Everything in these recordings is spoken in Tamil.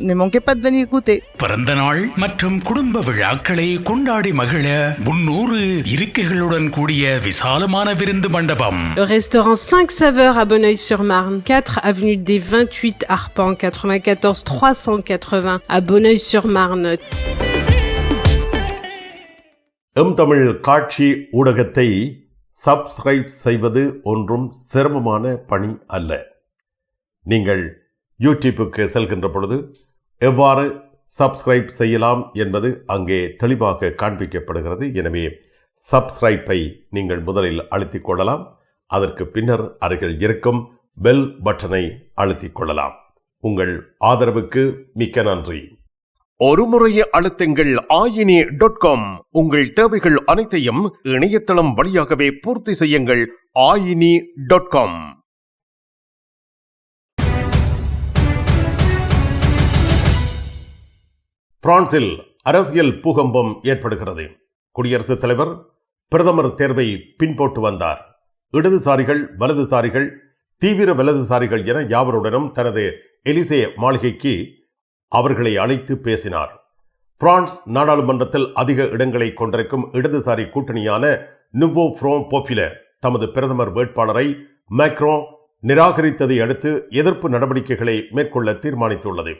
Venir goûter. பிறந்த நாள் மற்றும் குடும்ப விழாக்களை கொண்டாடி மகிழ முன்னூறு இருக்கைகளுடன் கூடிய விசாலமான விருந்து மண்டபம் Le restaurant 5 saveurs à Bonneuil-sur-Marne, 4 avenue des 28 Arpents, 94 380 à Bonneuil-sur-Marne. எம் தமிழ் காட்சி ஊடகத்தை சப்ஸ்கிரைப் செய்வது ஒன்றும் சிரமமான பணி அல்ல நீங்கள் யூடியூப்புக்கு செல்கின்ற பொழுது எவ்வாறு சப்ஸ்கிரைப் செய்யலாம் என்பது அங்கே தெளிவாக காண்பிக்கப்படுகிறது. எனவே சப்ஸ்கிரைப்பை நீங்கள் முதலில் அழுத்திக் கொள்ளலாம். அதற்கு பின்னர் அருகில் இருக்கும் பெல் பட்டனை அழுத்திக் கொள்ளலாம். உங்கள் ஆதரவுக்கு மிக்க நன்றி. ஒரு அழுத்தங்கள் ஆயினி டாட் காம் உங்கள் தேவைகள் அனைத்தையும் இணையதளம் வழியாகவே பூர்த்தி செய்யுங்கள் ஆயினி டாட் காம் பிரான்சில் அரசியல் பூகம்பம் ஏற்படுகிறது. குடியரசுத் தலைவர் பிரதமர் தேர்வை பின்போட்டு வந்தார். இடதுசாரிகள் வலதுசாரிகள் தீவிர வலதுசாரிகள் என யாவருடனும் தனது எலிசே மாளிகைக்கு அவர்களை அழைத்து பேசினார். பிரான்ஸ் நாடாளுமன்றத்தில் அதிக இடங்களை கொண்டிருக்கும் இடதுசாரி கூட்டணியான நுவோ ஃப்ரோம் போப்பில தமது பிரதமர் வேட்பாளரை மேக்ரோ நிராகரித்ததை அடுத்து எதிர்ப்பு நடவடிக்கைகளை மேற்கொள்ள தீர்மானித்துள்ளது.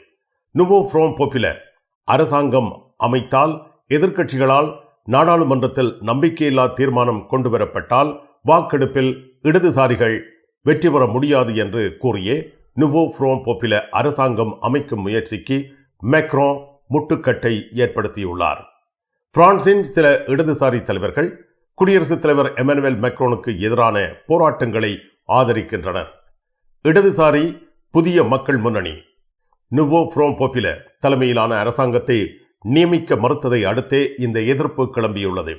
நுவோ ஃப்ரோம் போப்பில அரசாங்கம் அமைத்தால் எதிர்க்கட்சிகளால் நாடாளுமன்றத்தில் நம்பிக்கையில்லா தீர்மானம் கொண்டுவரப்பட்டால் வாக்கெடுப்பில் இடதுசாரிகள் வெற்றி பெற முடியாது என்று கூறியே நுவோ ஃப்ரோம் போப்பில அரசாங்கம் அமைக்கும் முயற்சிக்கு மேக்ரோ முட்டுக்கட்டை ஏற்படுத்தியுள்ளார். பிரான்சின் சில இடதுசாரி தலைவர்கள் குடியரசுத் தலைவர் எமனுவேல் மேக்ரோனுக்கு எதிரான போராட்டங்களை ஆதரிக்கின்றனர். இடதுசாரி புதிய மக்கள் முன்னணி நுவோ ஃப்ரோம் போப்பில தலைமையிலான அரசாங்கத்தை நியமிக்க மறுத்ததை அடுத்தே இந்த எதிர்ப்பு கிளம்பியுள்ளது.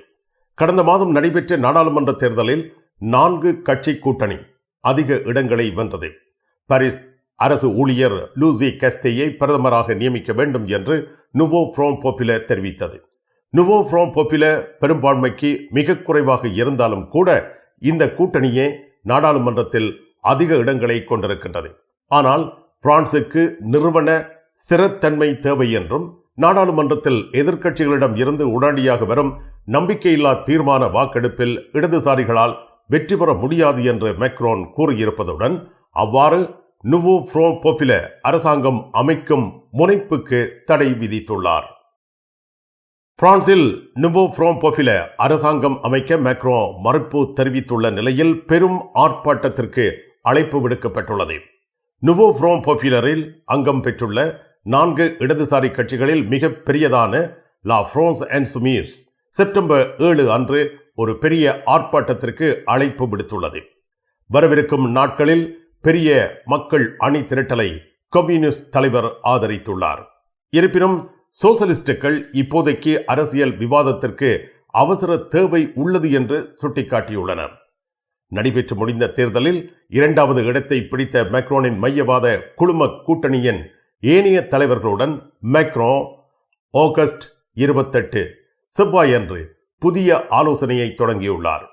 கடந்த மாதம் நடைபெற்ற நாடாளுமன்ற தேர்தலில் நான்கு கட்சி கூட்டணி அதிக இடங்களை வென்றது. பாரிஸ் அரசு ஊழியர் லூசி கஸ்தேயை பிரதமராக நியமிக்க வேண்டும் என்று நுவோ ஃப்ரோம் போப்பில தெரிவித்தது. நுவோ ஃப்ரோம் போப்பில பெரும்பான்மைக்கு மிக குறைவாக இருந்தாலும் கூட இந்த கூட்டணியே நாடாளுமன்றத்தில் அதிக இடங்களை கொண்டிருக்கின்றது. ஆனால் பிரான்சுக்கு நிறுவன ஸ்திரத்தன்மை தேவை என்றும் நாடாளுமன்றத்தில் எதிர்க்கட்சிகளிடம் இருந்து உடனடியாக வரும் நம்பிக்கையில்லா தீர்மான வாக்கெடுப்பில் இடதுசாரிகளால் வெற்றி பெற முடியாது என்று மெக்ரோன் கூறியிருப்பதுடன் அவ்வாறு நுவோ ஃப்ரோ போப்பில அரசாங்கம் அமைக்கும் முனைப்புக்கு தடை விதித்துள்ளார். பிரான்சில் நுவோ ஃப்ரோ போப்பில அரசாங்கம் அமைக்க மேக்ரோ மறுப்பு தெரிவித்துள்ள நிலையில் பெரும் ஆர்ப்பாட்டத்திற்கு அழைப்பு விடுக்கப்பட்டுள்ளது. நுவோ ஃப்ரோம் பாப்புலரில் அங்கம் பெற்றுள்ள நான்கு இடதுசாரி கட்சிகளில் மிக பெரியதான லா ஃப்ரோன்ஸ் அண்ட் சுமீர்ஸ் செப்டம்பர் ஏழு அன்று ஒரு பெரிய ஆர்ப்பாட்டத்திற்கு அழைப்பு விடுத்துள்ளது. வரவிருக்கும் நாட்களில் பெரிய மக்கள் அணி திரட்டலை கம்யூனிஸ்ட் தலைவர் ஆதரித்துள்ளார். இருப்பினும் சோசலிஸ்டுகள் இப்போதைக்கு அரசியல் விவாதத்திற்கு அவசர தேவை உள்ளது என்று சுட்டிக்காட்டியுள்ளனர். நடைபெற்று முடிந்த தேர்தலில் இரண்டாவது இடத்தை பிடித்த மேக்ரோனின் மையவாத குழும கூட்டணியின் ஏனைய தலைவர்களுடன் மேக்ரோ ஆகஸ்ட் இருபத்தெட்டு செவ்வாயன்று புதிய ஆலோசனையை தொடங்கியுள்ளார்.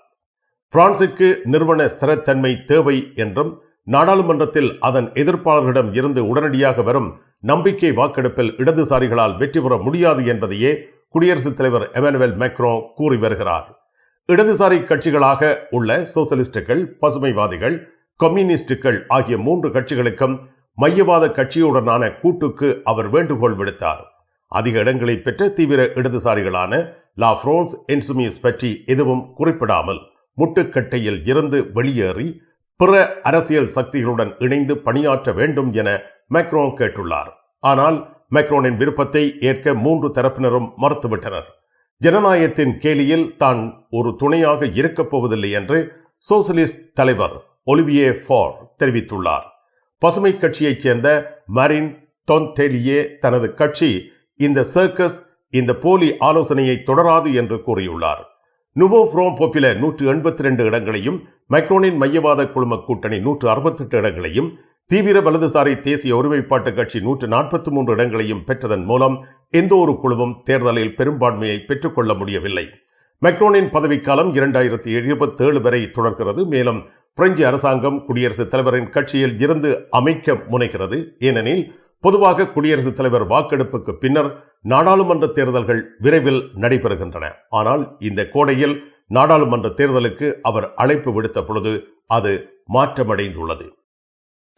பிரான்சுக்கு நிறுவன ஸ்திரத்தன்மை தேவை என்றும் நாடாளுமன்றத்தில் அதன் எதிர்ப்பாளர்களிடம் இருந்து உடனடியாக வரும் நம்பிக்கை வாக்கெடுப்பில் இடதுசாரிகளால் வெற்றி பெற முடியாது என்பதையே குடியரசுத் தலைவர் எமனுவேல் மேக்ரோ கூறி வருகிறார். இடதுசாரி கட்சிகளாக உள்ள சோசலிஸ்டுகள் பசுமைவாதிகள் கம்யூனிஸ்டுகள் ஆகிய மூன்று கட்சிகளுக்கும் மையவாத கட்சியுடனான கூட்டுக்கு அவர் வேண்டுகோள் விடுத்தார். அதிக இடங்களை பெற்ற தீவிர இடதுசாரிகளான லா பிரான்ஸ் என்சுமிஸ் பற்றி எதுவும் குறிப்பிடாமல் முட்டுக்கட்டையில் இருந்து வெளியேறி பிற அரசியல் சக்திகளுடன் இணைந்து பணியாற்ற வேண்டும் என மேக்ரோன் கேட்டுள்ளார். ஆனால் மேக்ரோனின் விருப்பத்தை ஏற்க மூன்று தரப்பினரும் மறுத்துவிட்டனர். ஜனநாயகத்தின் கேலியில் தான் ஒரு துணையாக இருக்கப் போவதில்லை என்று சோசலிஸ்ட் தலைவர் ஒலிவியே ஃபார் தெரிவித்துள்ளார். பசுமை கட்சியைச் சேர்ந்த மரின் தொன்தெலியே தனது கட்சி இந்த சர்க்கஸ் இந்த போலி ஆலோசனையை தொடராது என்று கூறியுள்ளார். நுவோ ஃப்ரோம் பொப்பில நூற்று எண்பத்தி ரெண்டு இடங்களையும் மைக்ரோனின் மையவாத குழும கூட்டணி நூற்று அறுபத்தெட்டு இடங்களையும் தீவிர வலதுசாரி தேசிய ஒருமைப்பாட்டு கட்சி நூற்று நாற்பத்தி மூன்று இடங்களையும் பெற்றதன் மூலம் எந்த ஒரு குழுவும் தேர்தலில் பெரும்பான்மையை பெற்றுக்கொள்ள முடியவில்லை. மெக்ரோனின் பதவிக்காலம் இரண்டாயிரத்தி இருபத்தேழு வரை தொடர்கிறது. மேலும் பிரெஞ்சு அரசாங்கம் குடியரசுத் தலைவரின் கட்சியில் இருந்து அமைக்க முனைகிறது. ஏனெனில் பொதுவாக குடியரசுத் தலைவர் வாக்கெடுப்புக்கு பின்னர் நாடாளுமன்ற தேர்தல்கள் விரைவில் நடைபெறுகின்றன. ஆனால் இந்த கோடையில் நாடாளுமன்ற தேர்தலுக்கு அவர் அழைப்பு விடுத்த பொழுது அது மாற்றமடைந்துள்ளது.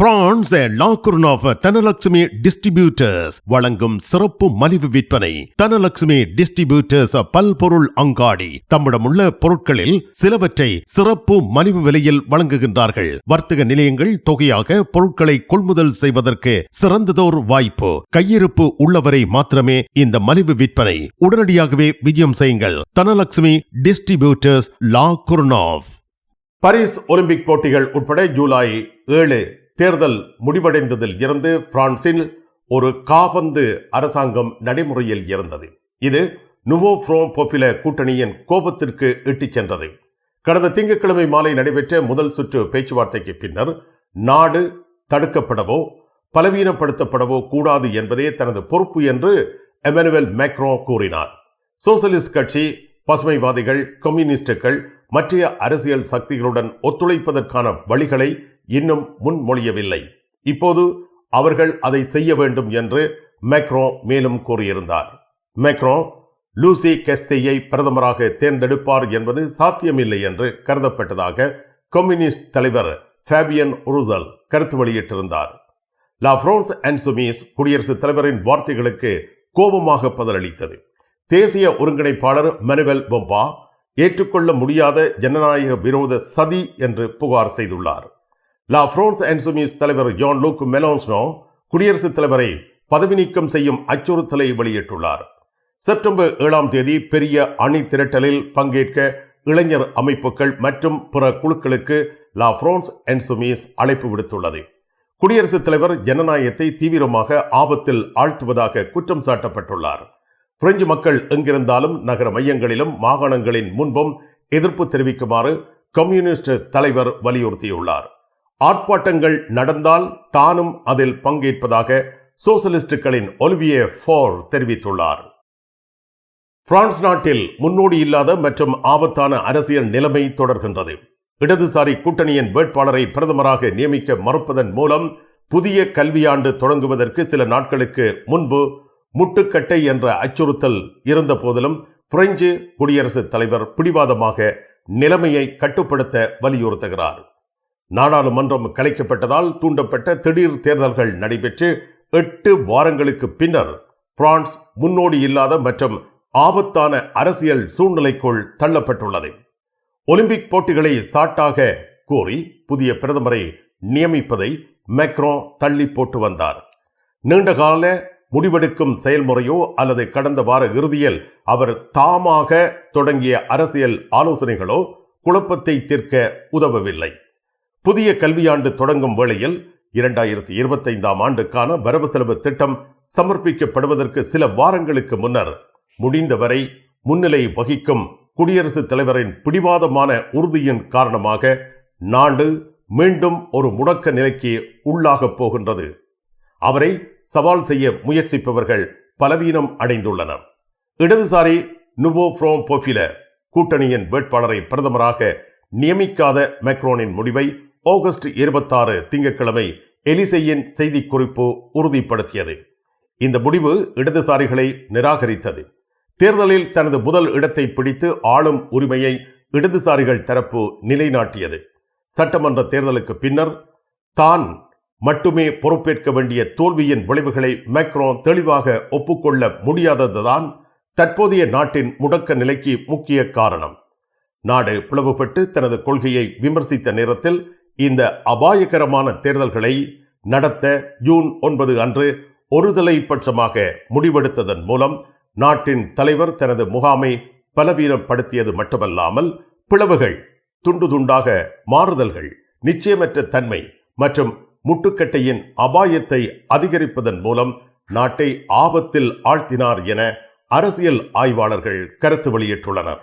France La Courneuve Dhanalakshmi distributors வழங்கும் சிறப்பு மலிவு விற்பனை. தனலட்சுமி டிஸ்ட்ரிபியூட்டர்ஸ் பல்பொருள் அங்காடி. தம்மிடமுள்ள பொருட்களில் சிலவற்றை சிறப்பு மலிவு விலையில் வழங்குகின்றார்கள். வர்த்தக நிலையங்கள் தொகையாக பொருட்களை கொள்முதல் செய்வதற்கு சிறந்ததோர் வாய்ப்பு. கையிருப்பு உள்ளவரை மாத்திரமே இந்த மலிவு விற்பனை. உடனடியாகவே விஜயம் செய்யுங்கள். Dhanalakshmi distributors La Courneuve Paris Olympic போட்டிகள் உட்பட ஜூலை ஏழு தேர்தல் முடிவடைந்ததில் இருந்து பிரான்சில் ஒரு காபந்து அரசாங்கம் நடைமுறையில் இருந்தது. இது நுவோ ஃப்ரோம் பொப்பில கூட்டணியின் கோபத்திற்கு இட்டுச் சென்றது. கடந்த திங்கட்கிழமை மாலை நடைபெற்ற முதல் சுற்று பேச்சுவார்த்தைக்கு பின்னர் நாடு தடுக்கப்படவோ பலவீனப்படுத்தப்படவோ கூடாது என்பதே தனது பொறுப்பு என்று எமனுவல் மேக்ரோ கூறினார். சோசலிஸ்ட் கட்சி பசுமைவாதிகள் கம்யூனிஸ்டுகள் மற்ற அரசியல் சக்திகளுடன் ஒத்துழைப்பதற்கான வழிகளை இன்னும் முன்மொழியவில்லை. இப்போது அவர்கள் அதை செய்ய வேண்டும் என்று மேக்ரோ மேலும் கூறியிருந்தார். மேக்ரோ லூசி கெஸ்தேயை பிரதமராக தேர்ந்தெடுப்பார் என்பது சாத்தியமில்லை என்று கருதப்பட்டதாக கம்யூனிஸ்ட் தலைவர் ஃபேபியன் உருசல் கருத்து வெளியிட்டிருந்தார். லா பிரான்ஸ் அண்ட் சுமீஸ் குடியரசுத் தலைவரின் வார்த்தைகளுக்கு கோபமாக பதிலளித்தது. தேசிய ஒருங்கிணைப்பாளர் மனுவல் பொம்பா ஏற்றுக்கொள்ள முடியாத ஜனநாயக விரோத சதி என்று புகார் செய்துள்ளார். லா பிரான்ஸ் அண்ட் சுமீஸ் தலைவர் ஜான் லூக் மெலோன்ஸ்னோ குடியரசுத் தலைவரை பதவி நீக்கம் செய்யும் அச்சுறுத்தலை வெளியிட்டுள்ளார். செப்டம்பர் ஏழாம் தேதி பெரிய அணி திரட்டலில் பங்கேற்க இளைஞர் அமைப்புகள் மற்றும் பிற குழுக்களுக்கு லா பிரான்ஸ் அண்ட் அழைப்பு விடுத்துள்ளது. குடியரசுத் தலைவர் ஜனநாயகத்தை தீவிரமாக ஆபத்தில் ஆழ்த்துவதாக குற்றம் சாட்டப்பட்டுள்ளார். பிரெஞ்சு மக்கள் எங்கிருந்தாலும் நகர மையங்களிலும் மாகாணங்களின் முன்பும் எதிர்ப்பு தெரிவிக்குமாறு கம்யூனிஸ்ட் தலைவர் வலியுறுத்தியுள்ளார். ஆர்ப்பாட்டங்கள் நடந்தால் தானும் அதில் பங்கேற்பதாக சோசலிஸ்டுகளின் ஒலிவியே ஃபோர் தெரிவித்துள்ளார். பிரான்ஸ் நாட்டில் முன்னோடி இல்லாத மற்றும் ஆபத்தான அரசியல் நிலைமை தொடர்கின்றது. இடதுசாரி கூட்டணியின் வேட்பாளரை பிரதமராக நியமிக்க மறுப்பதன் மூலம் புதிய கல்வியாண்டு தொடங்குவதற்கு சில நாட்களுக்கு முன்பு முட்டுக்கட்டை என்ற அச்சுறுத்தல் இருந்த போதிலும் பிரெஞ்சு குடியரசுத் தலைவர் பிடிவாதமாக நிலைமையை கட்டுப்படுத்த வலியுறுத்துகிறார். நாடாளுமன்றம் கலைக்கப்பட்டதால் தூண்டப்பட்ட திடீர் தேர்தல்கள் நடைபெற்று எட்டு வாரங்களுக்கு பின்னர் பிரான்ஸ் முன்னோடி இல்லாத மற்றும் ஆபத்தான அரசியல் சூழ்நிலைக்குள் தள்ளப்பட்டுள்ளது. ஒலிம்பிக் போட்டிகளை சாட்டாக கூறி புதிய பிரதமரை நியமிப்பதை மேக்ரோ தள்ளி போட்டு வந்தார். நீண்டகால முடிவெடுக்கும் செயல்முறையோ அல்லது கடந்த வார இறுதியில் அவர் தாமாக தொடங்கிய அரசியல் ஆலோசனைகளோ குழப்பத்தை தீர்க்க உதவவில்லை. புதிய கல்வியாண்டு தொடங்கும் வேளையில் இரண்டாயிரத்தி இருபத்தைந்தாம் ஆண்டுக்கான வரவு செலவு திட்டம் சமர்ப்பிக்கப்படுவதற்கு சில வாரங்களுக்கு முன்னர் முடிந்தவரை முன்னிலை வகிக்கும் குடியரசுத் தலைவரின் பிடிவாதமான உறுதியின் காரணமாக நாடு மீண்டும் ஒரு முடக்க நிலைக்கு உள்ளாகப் போகின்றது. அவரை சவால் செய்ய முயற்சிப்பவர்கள் பலவீனம் அடைந்துள்ளனர். இடதுசாரி நுவோ ஃப்ரோம் போபில கூட்டணியின் வேட்பாளரை பிரதமராக நியமிக்காத மேக்ரோனின் முடிவை ஆகஸ்ட் இருபத்தாறு திங்கட்கிழமை எலிசையின் செய்திக்குறிப்பு உறுதிப்படுத்தியது. இந்த முடிவு இடதுசாரிகளை நிராகரித்தது. தேர்தலில் தனது முதல் இடத்தை பிடித்து ஆளும் உரிமையை இடதுசாரிகள் தரப்பு நிலைநாட்டியது. சட்டமன்ற தேர்தலுக்கு பின்னர் தான் மட்டுமே பொறுப்பேற்க வேண்டிய தோல்வியின் விளைவுகளை மேக்ரோன் தெளிவாக ஒப்புக்கொள்ள முடியாததுதான் தற்போதைய நாட்டின் முடக்க நிலைக்கு முக்கிய காரணம். நாடு பிளவுபட்டு தனது கொள்கையை விமர்சித்த நேரத்தில் இந்த அபாயகரமான தேர்தல்களை நடத்த ஜூன் ஒன்பது அன்று ஒருதலை பட்சமாக முடிவெடுத்ததன் மூலம் நாட்டின் தலைவர் தனது முகாமை பலவீனப்படுத்தியது மட்டுமல்லாமல் பிளவுகள் துண்டு துண்டாக மாறுதல்கள் நிச்சயமற்ற தன்மை மற்றும் முட்டுக்கட்டையின் அபாயத்தை அதிகரிப்பதன் மூலம் நாட்டை ஆபத்தில் ஆழ்த்தினார் என அரசியல் ஆய்வாளர்கள் கருத்து வெளியிட்டுள்ளனர்.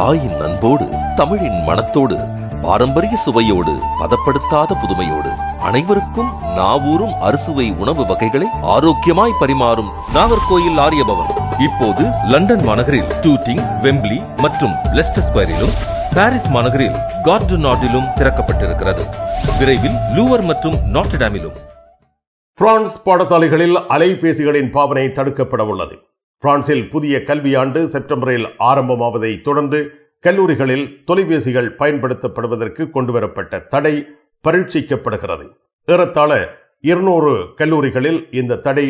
தாயின் அன்போடு தமிழின் மனத்தோடு பாரம்பரிய சுவையோடு பதப்படுத்தாத புதுமையோடு அனைவருக்கும் நாவூரும் அறுசுவை உணவு வகைகளை ஆரோக்கியமாய் பரிமாறும் நாகர்கோயில் ஆரியபவன். இப்போது லண்டன் மாநகரில் டூட்டிங் வெம்பிளி மற்றும் லெஸ்டர் ஸ்கொயரிலும் பாரிஸ் மாநகரில் கார்டு நாட்டிலும் திறக்கப்பட்டிருக்கிறது. விரைவில் லூவர் மற்றும் நாட்டடாமிலும். பிரான்ஸ் பாடசாலைகளில் அலைபேசிகளின் பாவனை தடுக்கப்பட உள்ளது. பிரான்சில் புதிய கல்வியாண்டு செப்டம்பரில் ஆரம்பமாவதை தொடர்ந்து கல்லூரிகளில் தொலைபேசிகள் பயன்படுத்தப்படுவதற்கு கொண்டுவரப்பட்ட தடை பரீட்சிக்கப்படுகிறது. ஏறத்தாழ இருநூறு கல்லூரிகளில் இந்த தடை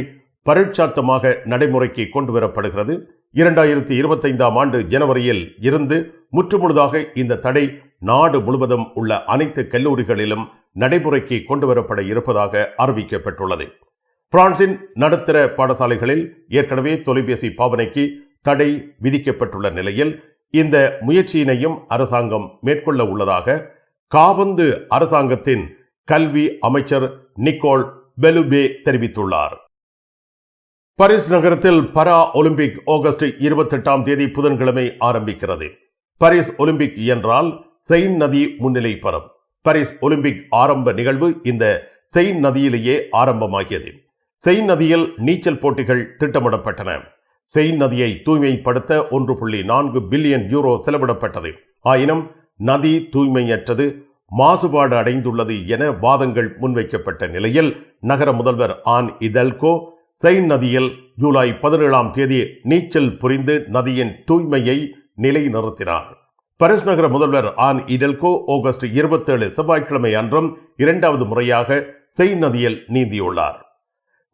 பரீட்சாத்தமாக நடைமுறைக்கு கொண்டுவரப்படுகிறது. இரண்டாயிரத்தி இருபத்தைந்தாம் ஆண்டு ஜனவரியில் இருந்து முற்றுமுழுதாக இந்த தடை நாடு முழுவதும் உள்ள அனைத்து கல்லூரிகளிலும் நடைமுறைக்கு கொண்டுவரப்பட இருப்பதாக அறிவிக்கப்பட்டுள்ளது. பிரான்சின் நடுத்தர பாடசாலைகளில் ஏற்கனவே தொலைபேசி பாவனைக்கு தடை விதிக்கப்பட்டுள்ள நிலையில் இந்த முயற்சியினையும் அரசாங்கம் மேற்கொள்ள உள்ளதாக காபந்து அரசாங்கத்தின் கல்வி அமைச்சர் நிக்கோல் பெலுபே தெரிவித்துள்ளார். பரிஸ் நகரத்தில் பரா ஒலிம்பிக் ஆகஸ்ட் இருபத்தெட்டாம் தேதி புதன்கிழமை ஆரம்பிக்கிறது. பரிஸ் ஒலிம்பிக் என்றால் செயின் நதி முன்னிலை பெறும். பரிஸ் ஒலிம்பிக் ஆரம்ப நிகழ்வு இந்த செயின் நதியிலேயே ஆரம்பமாகியது. செயின் நதியில் நீச்சல் போட்டிகள் திட்டமிடப்பட்டன. செயின் நதியை தூய்மைப்படுத்த ஒன்று புள்ளி நான்கு பில்லியன் யூரோ செலவிடப்பட்டது. ஆயினும் நதி தூய்மையற்றது மாசுபாடு அடைந்துள்ளது என வாதங்கள் முன்வைக்கப்பட்ட நிலையில் நகர முதல்வர் ஆன் இதல்கோ செயின் நதியில் ஜூலை பதினேழாம் தேதி நீச்சல் புரிந்து நதியின் தூய்மையை நிலைநிறுத்தினார். பரிஸ் நகர முதல்வர் ஆன் இடல்கோ ஆகஸ்ட் இருபத்தேழு செவ்வாய்க்கிழமை அன்றும் இரண்டாவது முறையாக செயின் நதியில் நீந்தியுள்ளார்.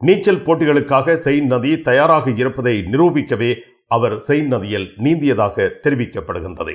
நீச்சல் போட்டிகளுக்காக செயின் நதி தயாராக இருப்பதை நிரூபிக்கவே அவர் செயின் நதியில் நீந்தியதாக தெரிவிக்கப்படுகின்றது.